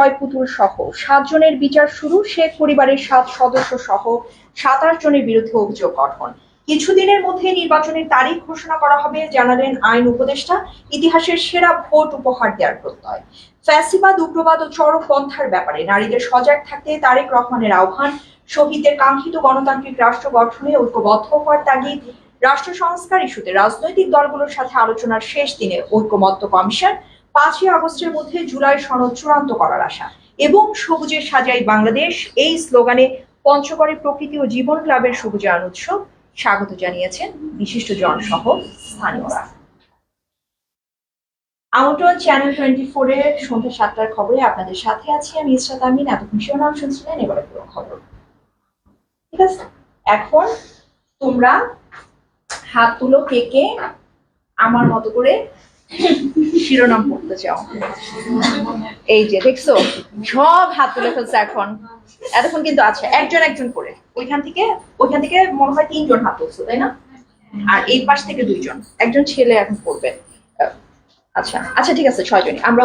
ছয় পুতুল সহ সাতজনের বিচার শুরু পরিবারের সাত সদস্য সহ সাতাশ জনের বিরুদ্ধে অভিযোগ গঠন। কিছুদিনের মধ্যে নির্বাচনের তারিখ ঘোষণা করা হবে, জানালেন আইন উপদেষ্টা। ইতিহাসের সেরা ভোট উপহার দেওয়ার প্রত্যয়। ফ্যাসিবাদ, উগ্রবাদ ও ব্যাপারে নারীদের সজাগ থাকতে তারেক রহমানের আহ্বান। শহীদদের কাঙ্ক্ষিত গণতান্ত্রিক রাষ্ট্র গঠনে ঐক্যবদ্ধ হওয়ার তাগিদ। রাষ্ট্র সংস্কার ইস্যুতে রাজনৈতিক দলগুলোর সাথে আলোচনার শেষ দিনে ঐক্যমত্য কমিশন পাঁচই আগস্টের মধ্যে জুলাই সনদ চূড়ান্ত করার আশা। এবং সবুজের সাজাই বাংলাদেশ, এই স্লোগানে পঞ্চগড়ে প্রকৃতি ও জীবন ক্লাবের সবুজায়ন উৎসব স্বাগত জানিয়েছেন বিশিষ্ট জনসহ স্থানীয়রা। আমন্ত্রণ চ্যানেল টোয়েন্টি ফোরের সন্ধ্যা সাতটার খবরে আপনাদের সাথে আছি আমি ইসরাত আমিন। এতক্ষণ শিরোনাম শুনছিলেন, এবারে পুরো খবর। ঠিক আছে? এখন তোমরা হাত তুলো কে কে আমার মতো করে শিরোনাম পড়তে চাও। এই যে, দেখছ? সব হাত তুলে ফেলছে এখন। এতক্ষণ কিন্তু আছে একজন একজন করে। ওইখান থেকে ওইখান থেকে মনে হয় তিনজন হাত তুলছো, তাই না? আর এই পাশ থেকে দুইজন। একজন ছেলে এখন পড়বে। আচ্ছা আচ্ছা ঠিক আছে, ছয়জনই। আমরা